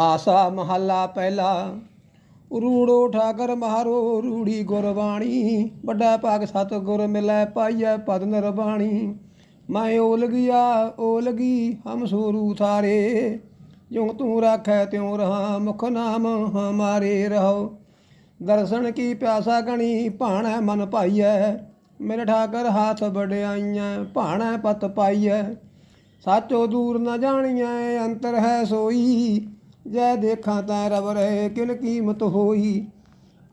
ਆਸਾ ਮਹੱਲਾ ਪਹਿਲਾ। ਰੂੜੋ ਠਾਕਰ ਮਹਾਰੋ, ਰੂੜੀ ਗੁਰਬਾਣੀ। ਵੱਡਾ ਭਾਗ ਸਤ ਗੁਰ ਮਿਲੈ ਪਾਈਐ ਪਦ ਨਿਰਬਾਣੀ। ਮੈਂ ਓਲਗਿਆ, ਓਲਗੀ, ਹਮ ਸੂਰੂ ਥਾਰੇ। ਜਿਉ ਤੂੰ ਰਾਖੈ ਤਿਉ ਰਹਾ, ਮੁਖ ਨਾਮ ਹਮਾਰੇ ਰਹੋ ਦਰਸ਼ਨ ਕੀ ਪਿਆਸਾ ਗਣੀ, ਭਾਣੈ ਮਨ ਪਾਈਐ। ਮੇਰੇ ਠਾਕਰ ਹਾਥ ਵਡਿਆਈਐ, ਭਾਣੈ ਪਤ ਪਾਈਐ। ਸਾਚੋ ਦੂਰ ਨ ਜਾਣੀਐ, ਅੰਤਰ ਹੈ ਸੋਈ। ਜੈ ਦੇਖਾਂ ਤੈ ਰਵ ਰਹੇ ਕਿਨ ਕੀਮਤ ਹੋਈ।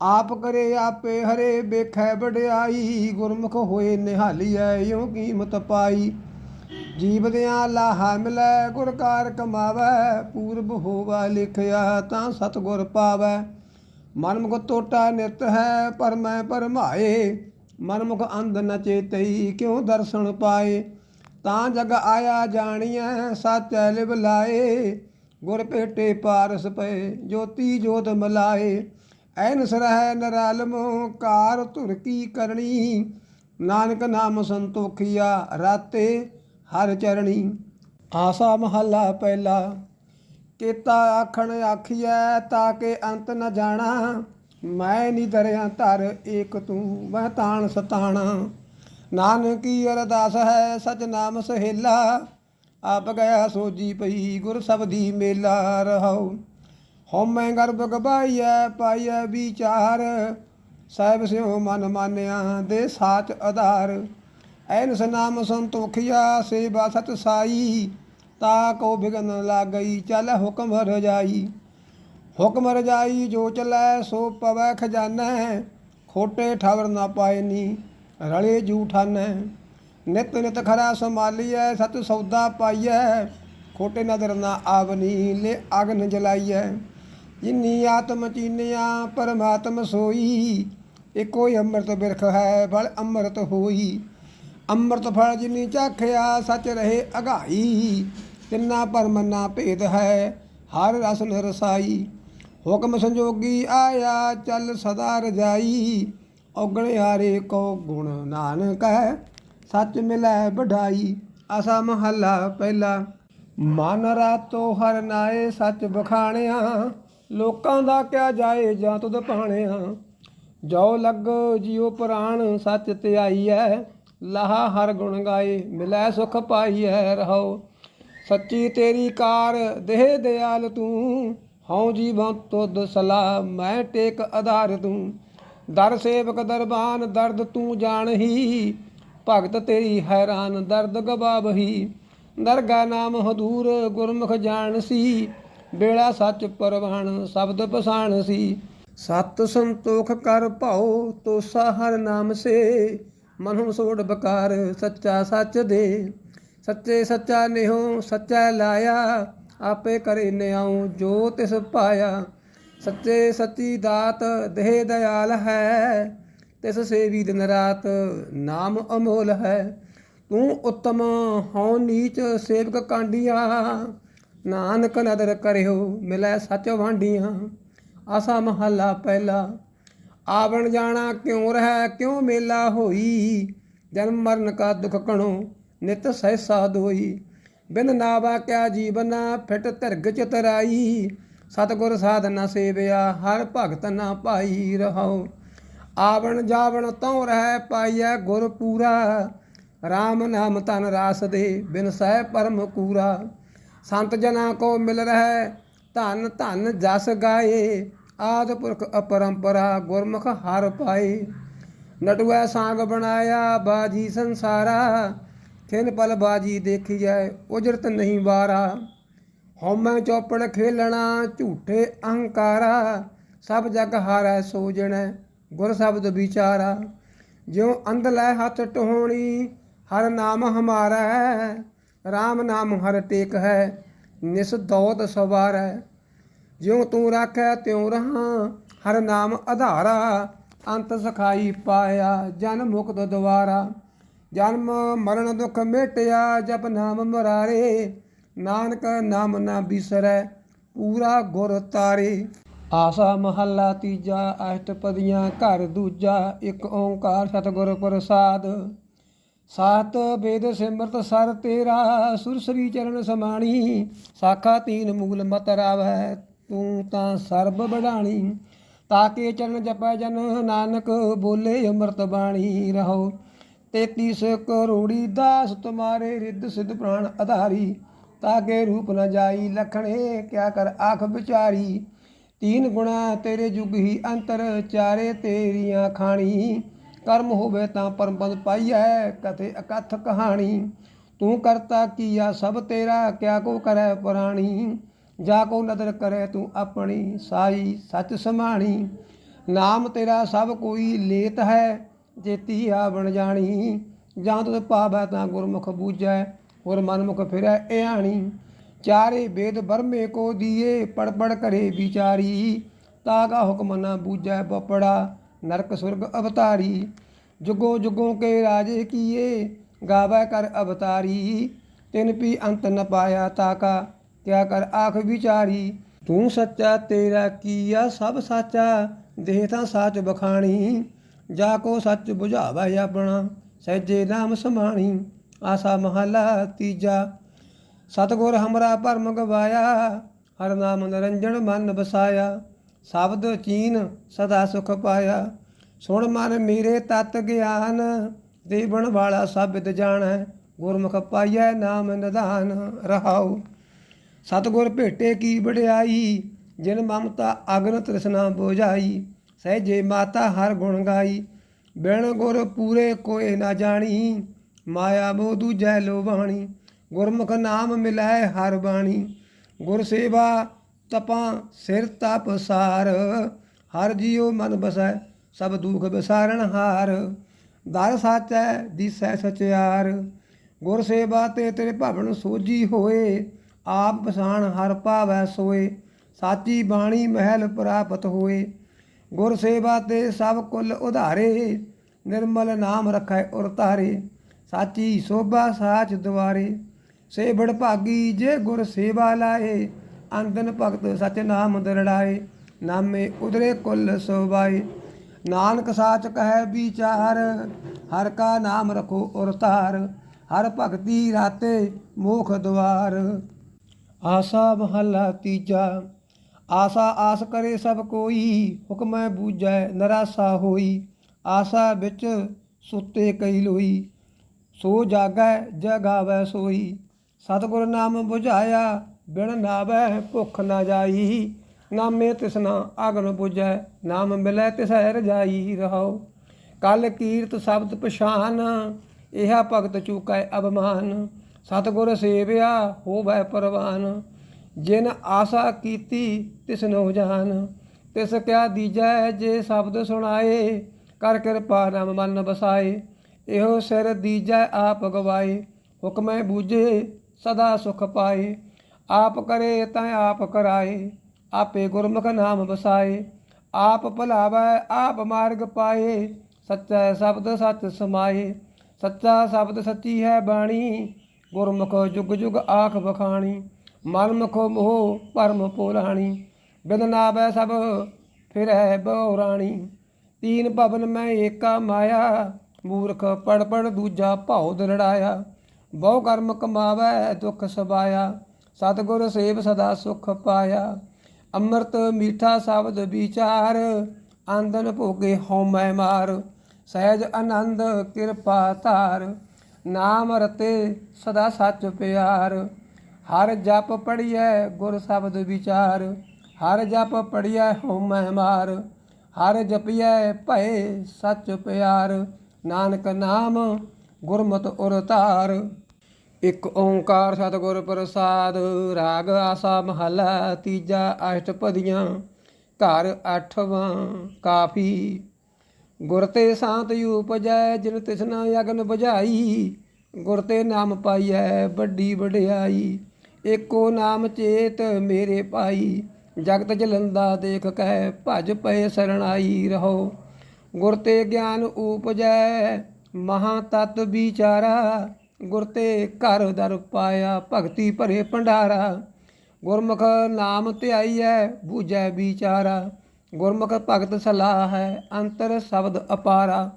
ਆਪ ਕਰੇ ਆਪੇ ਹਰੇ ਵੇਖੈ ਵਡਿਆਈ, ਗੁਰਮੁਖ ਹੋਏ ਨਿਹਾਲੀਐ ਯੋ ਕੀਮਤ ਪਾਈ। ਜੀਵਦਿਆਂ ਲਾਹਾ ਮਿਲੈ, ਗੁਰ ਕਾਰ ਕਮਾਵੈ, ਪੂਰਬ ਹੋਵਾ ਲਿਖਿਆ ਤਾਂ ਸਤਗੁਰ ਪਾਵੈ। ਮਨਮੁਖ ਟੋਟਾ ਨਿਤ ਹੈ ਪਰਮੈ ਪਰਮਾਏ। ਮਨਮੁਖ ਅੰਧ ਨ ਚੇਤਈ, ਕਿਉ ਦਰਸ਼ਨ ਪਾਏ? ਤਾਂ ਜਗ ਆਇਆ ਜਾਣੀਐ, ਸਾਚੈ ਲਿਵ ਲਾਏ। ਗੁਰ ਭੇਟੇ ਪਾਰਸ ਪਏ, ਜੋਤੀ ਜੋਤ ਮਲਾਏ। ਐਨਸ ਰਹਿ ਨਰਾਲਮ ਕਾਰ ਧੁਰ ਕੀ ਕਰਨੀ ਨਾਨਕ ਨਾਮ ਸੰਤੋਖੀਆ, ਰਾਤੇ ਹਰ ਚਰਣੀ। ਆਸਾ ਮਹੱਲਾ ਪਹਿਲਾ, ਕੀਤਾ ਆਖਣ ਆਖੀਐ, ਤਾਂ ਕਿ ਅੰਤ ਨ ਜਾਣਾ। ਮੈਂ ਨੀ ਦਰਿਆ ਧਰ ਏਕ ਤੂੰ, ਮੈਂ ਤਾਣ ਸਤਾਣਾ। ਨਾਨਕੀ ਅਰਦਾਸ ਹੈ, ਸਚ ਨਾਮ ਸਹੇਲਾ। ਆਪ ਗਿਆ ਸੋਜੀ ਪਈ, ਗੁਰ ਸਬਦੀ ਮੇਲਾ ਰਹਾਉ। ਹਉਮੈ ਗਰਭ ਗਵਾਈਐ, ਪਾਈਐ ਵਿਚਾਰ। ਸਾਹਿਬ ਸਿਓ ਮਨ ਮਾਨਿਆ ਦੇ ਸਾਚ ਆਧਾਰ। ਐਨਸ ਸਨਾਮ ਸੰਤੋਖਿਆ, ਸੇਵਾ ਸਤ ਸਾਈ। ਤਾ ਕੋ ਬਿਗਨ ਲਾਗਈ, ਚੱਲ ਹੁਕਮ ਰਜਾਈ। ਹੁਕਮ ਰਜਾਈ ਜੋ ਚਲੈ, ਸੋ ਪਵੈ ਖਜਾਨਾ। ਖੋਟੇ ਠਵਰ ਨਾ ਪਾਏ ਨੀ, ਰਲੇ ਜੂਠਾਨੈ ਨਿਤ ਨਿਤ ਖਰਾ ਸੰਭਾਲੀਐ, ਸਤ ਸੌਦਾ ਪਾਈਐ, ਖੋਟੇ ਨਦਰ ਨਾ ਆਵਨੀ ਲੈ ਅਗਨ ਜਲਾਈਐ। ਜਿਨੀ ਆਤਮ ਚੀਨਿਆ, ਪਰਮਾਤਮ ਸੋਈ, ਇੱਕੋ ਹੀ ਅੰਮ੍ਰਿਤ ਬਿਰਖ ਹੈ, ਫਲ ਅੰਮ੍ਰਿਤ ਹੋਈ। ਅੰਮ੍ਰਿਤ ਫਲ ਜਿਨੀ ਚਾਖਿਆ, ਸਚ ਰਹੇ ਅਗਾਈ ਤਿੰਨਾ ਪਰਮ ਨਾ ਭੇਦ ਹੈ, ਹਰ ਰਸ ਨਿਰਸਾਈ ਹੁਕਮ ਸੰਜੋਗੀ ਆਇਆ, ਚੱਲ ਸਦਾ ਰਜਾਈ। ਔਗਣ ਹਾਰੇ ਕੋ ਗੁਣ ਨਾਨਕ ਹੈ। ਸੱਚ ਮਿਲੈ ਵਢਾਈ ਅਸਾ ਮਹੱਲਾ ਪਹਿਲਾ। ਮਨ ਰਾਤੋ ਹਰ ਨਾਏ ਸੱਚ ਬਖਾਣਿਆ ਲੋਕਾਂ ਦਾ ਕਿਆ ਜਾਏ ਜਾਂ ਤੁਧ ਪਾਣਿਆ ਜੋ ਲੱਗ ਜਿਉ ਪ੍ਰਾਣ ਸੱਚ ਧਿਆਈਐ, ਲਾਹਾ ਹਰ ਗੁਣ ਗਾਏ, ਮਿਲੈ ਸੁਖ ਪਾਈਐ ਰਹੋ ਸੱਚੀ ਤੇਰੀ ਕਾਰ ਦੇਹ ਦਿਆਲ ਤੂੰ, ਹਉ ਜੀਵਨ ਤੁਧ ਸਲਾ ਮੈਂ ਟੇਕ ਆਧਾਰ ਤੂੰ। ਦਰ ਸੇਵਕ ਦਰਬਾਨ ਦਰਦ ਤੂੰ ਜਾਣਹੀ ਭਗਤ ਤੇਰੀ ਹੈਰਾਨ ਦਰਦ ਗਵਾਬਹੀ ਦਰਗਾ ਨਾਮ ਹਦੂਰ ਗੁਰਮੁਖ ਜਾਣ ਸੀ ਬੇੜਾ ਸੱਚ ਪਰਵਾਨ ਸ਼ਬਦ ਪਸਾਣ ਸੀ ਸਤ ਸੰਤੋਖ ਕਰ ਭਾਉ ਤੋਸਾ ਹਰ ਨਾਮ ਸੇ। ਮਨੁ ਸੋੜ ਬਕਾਰ ਸੱਚਾ ਸੱਚ ਦੇ। ਸੱਚੇ ਸੱਚਾ ਨਿਹੋ ਸੱਚਾ ਲਾਇਆ। ਆਪੇ ਕਰੇ ਨਿਆਉ ਜੋ ਤਿਸ ਪਾਇਆ। ਸੱਚੇ ਸੱਚੀ ਦਾਤ ਦੇਹ ਦਇਆਲ ਹੈ। ਤਿਸ ਸੇਵੀ ਦਿਨ ਰਾਤ ਨਾਮ ਅਮੋਲ ਹੈ। ਤੂੰ ਉਤਮ ਹਉ ਨੀਚ ਸੇਵਕ ਕਾਂਡੀਆਂ, ਨਾਨਕ ਨਦਰ ਕਰਿਓ, ਮਿਲੈ ਸੱਚ ਵਾਂਡੀਆਂ ਆਸਾ ਮਹੱਲਾ ਪਹਿਲਾ, ਆਵਣ ਜਾਣਾ ਕਿਉਂ ਰਹਿ, ਕਿਉਂ ਮੇਲਾ ਹੋਈ? ਜਨਮ ਮਰਨ ਕਾ ਦੁਖ ਕਣੋ ਨਿਤ ਸਹਿਸਾ ਦੋਈ ਬਿਨ ਨਾਵਾ ਕਿਆ ਜੀਵਨਾ ਫਿਟ ਧਿਰਗ ਚਤਰਾਈ ਸਤਗੁਰ ਸਾਧਨਾ ਸੇਵਿਆ, ਹਰ ਭਗਤ ਨਾ ਪਾਈ ਰਹਾਉ। ਆਵਣ ਜਾਵਣ ਤਉ ਰਹਿ ਪਾਈਐ ਗੁਰ ਪੂਰਾ। RAM ਨਾਮ ਤਨ ਰਾਸ ਦੇ ਬਿਨ ਸਹਿ ਪਰਮ ਕੂਰਾ। ਸੰਤ ਜਨਾ ਕੋ ਮਿਲ ਰਹਿ ਧਨ ਧਨ ਜਸ ਗਾਏ। ਆਦ ਪੁਰਖ ਅਪਰੰਪਰਾ ਗੁਰਮੁਖ ਹਰ ਪਾਏ। ਨਟੂਐ ਸਾਂਗ ਬਣਾਇਆ ਬਾਜੀ ਸੰਸਾਰਾ। ਖਿਨ ਪਲ ਬਾਜੀ ਦੇਖੀ ਜਾਏ ਉਜਰਤ ਨਹੀਂ ਵਾਰਾ। ਹਉਮੈ ਚੌਪੜ ਖੇਲਣਾ ਝੂਠੇ ਅਹੰਕਾਰਾ। ਸਭ ਜਗ ਹਾਰੈ ਸੋਜਣੈ ਗੁਰ ਸ਼ਬਦ ਵਿਚਾਰਾ, ਜਿਉ ਅੰਧ ਲੈ ਹੱਥ ਟੋਹਣੀ, ਹਰ ਨਾਮ ਹਮਾਰਾ ਹੈ RAM ਨਾਮ ਹਰ ਟੇਕ ਹੈ, ਨਿਸ ਦੌਤ ਸਵਾਰੈ ਜਿਉ ਤੂੰ ਰਾਖੈ ਤਿਉ ਰਹਾ, ਹਰ ਨਾਮ ਆਧਾਰਾ ਅੰਤ ਸਖਾਈ ਪਾਇਆ ਜਨ ਮੁਕਤ ਦੁਆਰਾ। ਜਨਮ ਮਰਨ ਦੁਖ ਮਿਟਿਆ, ਜਪ ਨਾਮ ਮਰਾਰੇ, ਨਾਨਕ ਨਾਮ ਨਾ ਬਿਸਰੈ, ਪੂਰਾ ਗੁਰ ਤਾਰੇ। ਆਸਾ ਮਹੱਲਾ ਤੀਜਾ, ਅਸ਼ਟਪਦੀਆਂ, ਘਰ ਦੂਜਾ, ਇੱਕ ਓੰਕਾਰ ਸਤਿਗੁਰ ਪ੍ਰਸਾਦ। ਸਾਤ ਵੇਦ ਸਿਮਰਤ ਸਰ ਤੇਰਾ ਸੁਰਸਰੀ ਚਰਨ ਸਮਾਣੀ, ਸਾਖਾ ਤੀਨ ਮੂਲ ਮਤ ਰਾਵੈ, ਤੂੰ ਤਾਂ ਸਰਬ ਬੜਾਣੀ ਤਾਕੇ ਚਰਨ ਜਪੈ ਜਨ ਨਾਨਕ, ਬੋਲੇ ਅੰਮ੍ਰਿਤ ਬਾਣੀ, ਰਹੋ। 33 ਕਰੋੜੀ ਦਾਸ ਤੁਮਾਰੇ, ਰਿੱਧ ਸਿਧ ਪ੍ਰਾਣ ਆਧਾਰੀ ਤਾਕੇ ਰੂਪ ਨ ਜਾਈ, ਲਖਣੇ ਕਿਆ ਕਰ ਆਖ ਵਿਚਾਰੀ। ਤੀਨ ਗੁਣਾ ਤੇਰੇ ਜੁਗ ਹੀ ਅੰਤਰ ਚਾਰੇ ਤੇਰੀਆਂ ਖਾਣੀ। ਕਰਮ ਹੋਵੇ ਤਾਂ ਪਰਮ ਪਦ ਪਾਈਐ, ਕਥੇ ਅਕਥ ਕਹਾਣੀ। ਤੂੰ ਕਰਤਾ ਕੀਆ ਸਭ ਤੇਰਾ, ਕਿਆ ਕੋ ਕਰੈ ਪੁਰਾਣੀ। ਜਾ ਕੋ ਨਦਰ ਕਰੈ ਤੂੰ ਆਪਣੀ ਸਾਈ ਸੱਚ ਸਮਾਣੀ। ਨਾਮ ਤੇਰਾ ਸਭ ਕੋਈ ਲੇਤ ਹੈ ਜੇਤੀ ਬਣ ਜਾਣੀ। ਜਾਂ ਤੂੰ ਪਾਵੈ ਤਾਂ ਗੁਰਮੁਖ ਬੂਝੈ, ਹੋਰ ਮਨਮੁਖ ਫਿਰੈ ਇਆਣੀ। ਚਾਰੇ ਵੇਦ ਬਰਮੇ ਕੋ ਦੀਏ ਪੜ ਪੜ ਕਰੇ ਵਿਚਾਰੀ। ਤਾਗਾ ਹੁਕਮ ਨਾ ਬੂਝੈ ਬਪੜਾ, ਨਰਕ ਸੁਰਗ ਅਵਤਾਰੀ। ਜੁਗੋ ਜੁਗੋ ਕੇ ਰਾਜੇ ਕੀਏ, ਗਾਵੈ ਕਰ ਅਵਤਾਰੀ। ਤਿਨ ਪੀ ਅੰਤ ਨ ਪਾਇਆ ਤਾਕਾ ਕਿਆ ਕਰ ਆਖ ਵਿਚਾਰੀ। ਤੂੰ ਸੱਚਾ ਤੇਰਾ ਕੀਆ, ਸਭ ਸਾਚਾ, ਦੇਹ ਤਾਂ ਸਾਚ ਬਖਾਣੀ। ਜਾ ਕੋ ਸੱਚ ਬੁਝਾਵਾ ਆਪਣਾ, ਸਹਿਜੇ ਨਾਮ ਸਮਾਣੀ ਆਸਾ ਮਹਲਾ ਤੀਜਾ ਸਤਗੁਰ ਹਮਰਾ ਭਰਮ ਗਵਾਇਆ, ਹਰ ਨਾਮ ਨਿਰੰਜਨ ਮਨ ਬਸਾਇਆ ਸ਼ਬਦ ਚੀਨ ਸਦਾ ਸੁਖ ਪਾਇਆ। ਸੁਣ ਮਨ ਮੇਰੇ ਤਤ ਗਿਆਨ ਦੇਵਣ ਵਾਲਾ ਸਬਦ ਜਾਣੈ, ਗੁਰਮੁਖ ਪਾਈਐ ਨਾਮ ਨਿਧਾਨ ਰਹਾਉ। ਸਤਗੁਰ ਭੇਟੇ ਕੀ ਵਡਿਆਈ, ਜਿਨ ਮਮਤਾ ਅਗਨ ਤ੍ਰਿਸ਼ਨਾ ਬੋਝਾਈ, ਸਹਿਜੇ ਮਾਤਾ ਹਰ ਗੁਣ ਗਾਈ। ਬਿਨ ਗੁਰ ਪੂਰੇ ਕੋਏ ਨਾ ਜਾਣੀ, ਮਾਇਆ ਮੋਹ ਦੂਜੈ ਲੋਵਾਣੀ ਗੁਰਮੁਖ ਨਾਮ ਮਿਲੈ ਹਰ ਬਾਣੀ। ਗੁਰ ਸੇਵਾ ਤਪਾਂ ਸਿਰ ਤਪ ਸਾਰ। ਹਰ ਜੀਉ ਮਨ ਬਸੈ ਸਭ ਦੁਖ ਵਿਸਾਰਨ ਹਾਰ। ਦਰ ਸਾਚੈ ਦਿਸੈ ਸਚਿਆਰ। ਗੁਰ ਸੇਵਾ ਤੇ ਤੇਰੇ ਭਵਨ ਸੋਜੀ ਹੋਏ। ਆਪ ਪਛਾਣ ਹਰ ਭਾਵੈ ਸੋਏ। ਸਾਚੀ ਬਾਣੀ ਮਹਿਲ ਪ੍ਰਾਪਤ ਹੋਏ। ਗੁਰ ਸੇਵਾ ਤੇ ਸਭ ਕੁਲ ਉਧਾਰੇ। ਨਿਰਮਲ ਨਾਮ ਰਖੈ ਉਰ ਧਾਰੇ। ਸਾਚੀ ਸੋਭਾ ਸਾਚ ਦੁਆਰੇ। ਸੇ ਭਾਗੀ ਜੇ ਗੁਰ ਸੇਵਾ ਲਾਏ ਅੰਦਨ ਭਗਤ ਸਚ ਨਾਮ ਦਰੜਾਏ, ਨਾਮੇ ਉਦਰੇ ਕੁੱਲ ਸੋਭਾਏ। ਨਾਨਕ ਸਾਚ ਕਹੈ ਵਿਚਾਰ, ਹਰ ਕਾ ਨਾਮ ਰਖੋ ਉਰ ਧਾਰ, ਹਰ ਭਗਤੀ ਰਾਤੇ ਮੋਖ ਦਵਾਰ। ਆਸਾ ਮਹੱਲਾ ਤੀਜਾ, ਆਸਾ ਆਸ ਕਰੇ ਸਭ ਕੋਈ, ਹੁਕਮੈ ਬੂਝੈ ਨਰਾਸਾ ਹੋਈ। ਆਸਾ ਵਿੱਚ ਸੁੱਤੇ ਕਈ ਲੋਈ, ਸੋ ਜਾਗੈ ਜਗਾਵੈ ਸੋਈ। ਸਤਿਗੁਰ ਨਾਮ 부ਝਾਇਆ ਬਿਨ ਨਾਵੈ ਭੁੱਖ ਨਾ ਜਾਈ। ਨਾਮੇ ਤਿਸਨਾ ਅਗਨ 부ਝੈ ਨਾਮ ਮਿਲੈ ਤਿਸੈ ਰਜਾਈ ਰਹਾਉ। ਕਲ ਕੀਰਤ ਸ਼ਬਦ ਪਛਾਨ, ਇਹਾ ਭਗਤ ਚੂਕੈ ਅਬਮਾਨ ਸਤਿਗੁਰ ਸੇਵਿਆ ਹੋਵੈ ਪਰਵਾਨ। ਜਿਨ ਆਸਾ ਕੀਤੀ ਤਿਸ ਨੋ ਜਾਨ। ਤਿਸ ਕਿਆ ਦੀਜੈ ਜੇ ਸ਼ਬਦ ਸੁਣਾਏ, ਕਰ ਕਿਰਪਾ ਨਾਮ ਮਨ ਬਸਾਏ। ਇਹੋ ਸਿਰ ਦੀਜੈ ਆਪ ਗਵਾਏ। ਹੁਕਮੈ ਬੂਝੇ ਸਦਾ ਸੁਖ ਪਾਏ। ਆਪ ਕਰੇ ਤਾਂ ਆਪ ਕਰਾਏ। ਆਪੇ ਗੁਰਮੁਖ ਨਾਮ ਵਸਾਏ। ਆਪ ਭਲਾਵੈ, ਆਪ ਮਾਰਗ ਪਾਏ। ਸੱਚਾ ਸ਼ਬਦ ਸੱਚ ਸਮਾਏ। ਸੱਚਾ ਸ਼ਬਦ ਸੱਚੀ ਹੈ ਬਾਣੀ। ਗੁਰਮੁਖ ਜੁਗ ਜੁਗ ਆਖ ਬਖਾਣੀ ਮਨ ਮੁਖੋ ਮੋਹ ਪਰਮ ਪੋਲਾਣੀ। ਬਿਨ ਨਾਵੈ ਸਭ ਫਿਰੈ ਬਹੁ ਰਾਣੀ ਤੀਨ ਭਵਨ ਮੈਂ ਏਕਾ ਮਾਇਆ। ਮੂਰਖ ਪੜ ਪੜ ਦੂਜਾ ਭਾਉ ਦਰੜਾਇਆ। ਬਹੁ ਕਰਮ ਕਮਾਵੈ, ਦੁਖ ਸਬਾਇਆ। ਸਤਿਗੁਰ ਸੇਵ ਸਦਾ ਸੁਖ ਪਾਇਆ। ਅੰਮ੍ਰਿਤ ਮੀਠਾ ਸ਼ਬਦ ਵਿਚਾਰ ਆਂਦਨ ਭੋਗੇ ਹਉਮੈ ਮਾਰ। ਸਹਿਜ ਆਨੰਦ ਕਿਰਪਾ ਧਾਰ, ਨਾਮ ਰਤੇ ਸਦਾ ਸੱਚ ਪਿਆਰ। ਹਰ ਜਪ ਪੜੀਐ ਗੁਰ ਸ਼ਬਦ ਵਿਚਾਰ, ਹਰ ਜਪ ਪੜੀਐ ਹਉਮੈ ਮਾਰ। ਹਰ ਜਪੀਐ ਭਏ ਸੱਚ ਪਿਆਰ, ਨਾਨਕ ਨਾਮ ਗੁਰਮਤਿ ਉਰ ਧਾਰ। ਇੱਕ ਓੰਕਾਰ ਸਤਿਗੁਰ ਪ੍ਰਸਾਦ, ਰਾਗ ਆਸਾ ਮਹਲਾ, ਤੀਜਾ ਅਸ਼ਟਪਦੀਆਂ ਘਰ ਅਠਵਾਂ ਕਾਫੀ। ਗੁਰ ਤੇ ਸਾਤ ਉਪਜੈ, ਜਿਨ ਤਿਸਨਾ ਅਗਨ ਬੁਝਾਈ, ਗੁਰ ਤੇ ਨਾਮ ਪਾਈਐ, ਵੱਡੀ ਵਡਿਆਈ। ਏਕੋ ਨਾਮ ਚੇਤ ਮੇਰੇ ਪਾਈ, ਜਗਤ ਜਲੰਦਾ ਦੇਖ ਕਹਿ ਭਜ ਪਏ ਸਰਣਾਈ ਰਹੋ। ਗੁਰ ਤੇ ਗਿਆਨ ਉਪਜੈ ਮਹਾ ਤਤ ਵਿਚਾਰਾ, ਗੁਰ ਤੇ ਘਰ ਦਰ ਪਾਇਆ, ਭਗਤੀ ਭਰੇ ਭੰਡਾਰਾ। ਗੁਰਮੁਖ ਨਾਮ ਧਿਆਈਐ, ਬੂਝੈ ਵਿਚਾਰਾ। ਗੁਰਮੁਖ ਭਗਤ ਸਲਾਹ ਹੈ ਅੰਤਰ ਸ਼ਬਦ ਅਪਾਰਾ।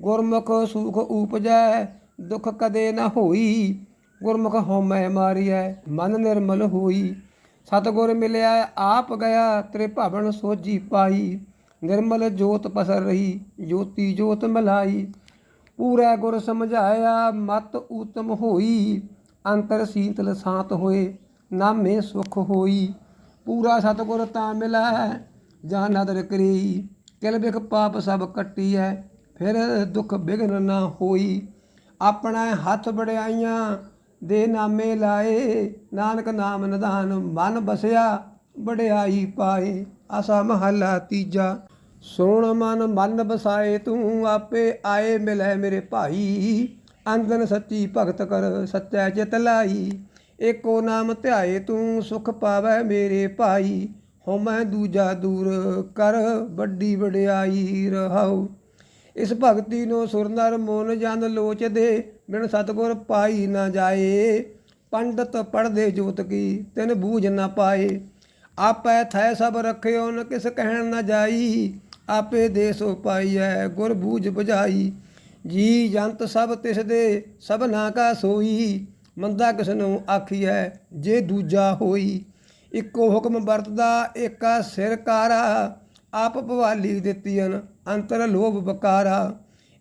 ਗੁਰਮੁਖ ਸੁਖ ਉਪਜੈ, ਦੁਖ ਕਦੇ ਨਾ ਹੋਈ। ਗੁਰਮੁਖ ਹਉਮੈ ਮਾਰੀਐ, ਮਨ ਨਿਰਮਲ ਹੋਈ। ਸਤਗੁਰ ਮਿਲਿਆ, ਆਪ ਗਿਆ ਤੇਰੇ ਭਵਨ ਸੋਜੀ ਪਾਈ। ਨਿਰਮਲ ਜੋਤ ਪਸਰ ਰਹੀ, ਜੋਤੀ ਜੋਤ ਮਲਾਈ। ਪੂਰਾ ਗੁਰ ਸਮਝਾਇਆ, ਮਤ ਉਤਮ ਹੋਈ, ਅੰਤਰ ਸੀਤਲ ਸਾਤ ਹੋਏ, ਨਾਮੇ ਸੁਖ ਹੋਈ। ਪੂਰਾ ਸਤਗੁਰ ਤਾਂ ਮਿਲੈ, ਜਾਂ ਨਦਰ ਕਰੀ। ਕਿਲ ਬਿਖ ਪਾਪ ਸਭ ਕੱਟੀ ਹੈ ਫਿਰ ਦੁਖ ਬਿਗਨ ਨਾ ਹੋਈ। ਆਪਣਾ ਹੱਥ ਬੜਾਈਆਂ ਦੇ ਨਾਮੇ ਲਾਏ, ਨਾਨਕ ਨਾਮ ਨਿਧਾਨ ਮਨ ਬਸਿਆ ਬੜਾਈ ਪਾਏ। ਆਸਾ ਮਹਲਾ ਤੀਜਾ। ਸੁਣ ਮਨ ਮਨ ਬਸਾਏ ਤੂੰ ਆਪੇ ਆਏ ਮਿਲੈ ਮੇਰੇ ਭਾਈ। ਅੰਦਨ ਸੱਚੀ ਭਗਤ ਕਰ, ਸੱਚੈ ਚਿਤ ਲਾਈ। ਏਕੋ ਨਾਮ ਧਿਆਏ, ਤੂੰ ਸੁਖ ਪਾਵੈ ਮੇਰੇ ਭਾਈ। ਹੋ ਦੂਜਾ ਦੂਰ ਕਰ, ਵੱਡੀ ਵਡਿਆਈ ਰਹਾਉ। ਇਸ ਭਗਤੀ ਨੂੰ ਸੁਰ ਨਰ ਮੋਨ ਜਨ ਲੋਚਦੇ। ਬਿਨ ਸਤਗੁਰ ਪਾਈ ਨਾ ਜਾਏ। ਪੰਡਤ ਪੜਦੇ ਜੋਤ ਕੀ, ਤਿਨ ਬੂਝ ਨਾ ਪਾਏ। ਆਪੈ ਥੈ ਸਭ ਰਖਿਓ, ਨ ਕਿਸ ਕਹਿਣ ਨਾ ਜਾਈ। ਆਪੇ ਦੇ ਸੋ ਪਾਈਐ ਗੁਰ ਬੂਝ ਬੁਝਾਈ। ਜੀ ਜੰਤ ਸਭ ਤਿਸ ਦੇ ਸਭਨਾ ਕਾ ਸੋਈ। ਮੰਦਾ ਕਿਸ ਨੂੰ ਆਖੀਐ ਜੇ ਦੂਜਾ ਹੋਈ। ਇੱਕੋ ਹੁਕਮ ਵਰਤਦਾ, ਏਕਾ ਸਿਰ ਕਾਰਾ। ਆਪ ਭਵਾਲੀ ਦਿੱਤੀਨ ਅੰਤਰ ਲੋਭ ਬਕਾਰਾ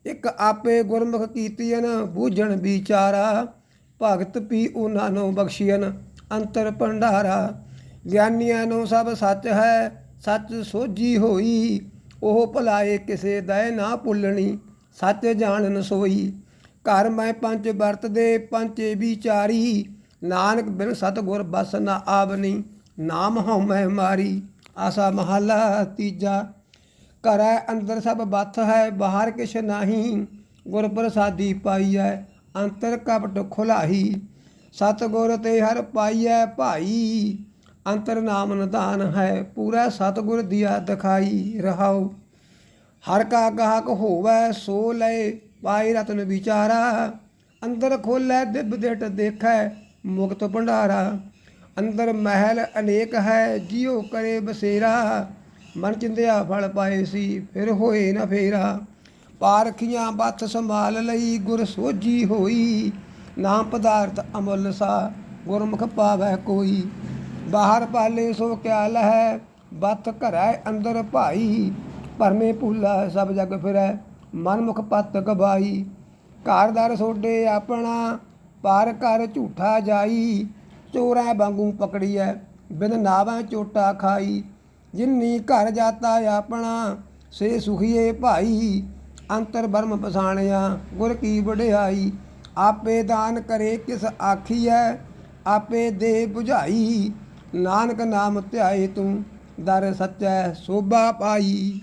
ਇੱਕ ਆਪੇ ਗੁਰਮੁਖ ਕੀਤੀਨ ਬੂਝਣ ਵਿਚਾਰਾ। ਭਗਤ ਪੀ ਉਹਨਾਂ ਨੂੰ ਬਖਸ਼ੀਨ ਅੰਤਰ ਭੰਡਾਰਾ। ਗਿਆਨੀਆਂ ਨੂੰ ਸਭ ਸੱਚ ਹੈ, ਸੱਚ ਸੋਝੀ ਹੋਈ। ਉਹ ਭਲਾਏ ਕਿਸੇ ਦਇ ਨਾ ਭੁੱਲਣੀ, ਸੱਚ ਜਾਣਨ ਸੋਈ। ਘਰ ਮੈਂ ਪੰਜ ਵਰਤਦੇ ਪੰਚੇ ਵਿਚਾਰੀ ਨਾਨਕ ਬਿਨ ਸਤਗੁਰ ਬਸ ਨਾ ਆਵਨੀ, ਨਾਮ ਹਉ ਮੈਂ ਮਾਰੀ। ਆਸਾ ਮਹਲਾ ਤੀਜਾ। ਘਰੈ ਅੰਦਰ ਸਭ ਬੱਥ ਹੈ, ਬਾਹਰ ਕਿਛ ਨਾਹੀ। ਗੁਰ ਪ੍ਰਸਾਦੀ ਪਾਈਐ, ਅੰਤਰ ਕਪਟ ਖੁਲਾਹੀ। ਸਤਗੁਰ ਤੇ ਹਰ ਪਾਈਐ ਭਾਈ। ਅੰਤਰ ਨਾਮ ਨਿਧਾਨ ਹੈ, ਪੂਰਾ ਸਤਗੁਰ ਦਿਆ ਦਿਖਾਈ ਰਹਾਉ। ਹਰ ਕਾ ਗਾਹਕ ਹੋਵੈ, ਸੋ ਲੈ ਪਾਈ ਰਤਨ ਵਿਚਾਰਾ। ਅੰਦਰ ਖੋਲੇ ਦਿਬ ਦੇਟ ਦੇਖੈ, ਮੁਕਤ ਭੰਡਾਰਾ। ਅੰਦਰ ਮਹਿਲ ਅਨੇਕ ਹੈ, ਜਿਉ ਕਰੇ ਬਸੇਰਾ। ਮਨ ਚਿੰਦਿਆ ਫਲ ਪਾਏ ਸੀ, ਫਿਰ ਹੋਏ ਨਾ ਫੇਰਾ। ਪਾਰਖੀਆਂ ਬੱਥ ਸੰਭਾਲ ਲਈ, ਗੁਰ ਸੋਜੀ ਹੋਈ। ਨਾਮ ਪਦਾਰਥ ਅਮੁੱਲ ਸਾ, ਗੁਰਮੁਖ ਪਾਵੈ ਕੋਈ। ਬਾਹਰ ਪਾਲੇ ਸੋ ਕਿਆਲ ਹੈ ਬੱਥ ਘਰੈ ਅੰਦਰ ਭਾਈ, ਪਰਮੇ ਭੂਲਾ ਸਭ ਜਗ ਫਿਰੈ ਮਨ ਮੁਖ ਪਤ ਗਵਾਈ। ਘਰਦਾਰ ਸੋਡੇ ਆਪਣਾ, ਪਰ ਘਰ ਝੂਠਾ ਜਾਈ। ਚੋਰਾਂ ਵਾਂਗੂ ਪਕੜੀਐ, ਬਿਨ ਨਾਵਾਂ ਚੋਟਾ ਖਾਈ। ਜਿਨਨੀ ਘਰ ਜਾਤਾ ਆਪਣਾ, ਸੇ ਸੁਖੀਏ ਭਾਈ। ਅੰਤਰ ਬਰਮ ਪਸਾਣਿਆ ਗੁਰ ਕੀ ਵਡਿਆਈ। ਆਪੇ ਦਾਨ ਕਰੇ ਕਿਸ ਆਖੀਐ, ਆਪੇ ਦੇ 부ਝਾਈ ਨਾਨਕ ਨਾਮ ਧਿਆਏ ਤੂੰ ਦਰ ਸੱਚੈ ਸੋਭਾ ਪਾਈ।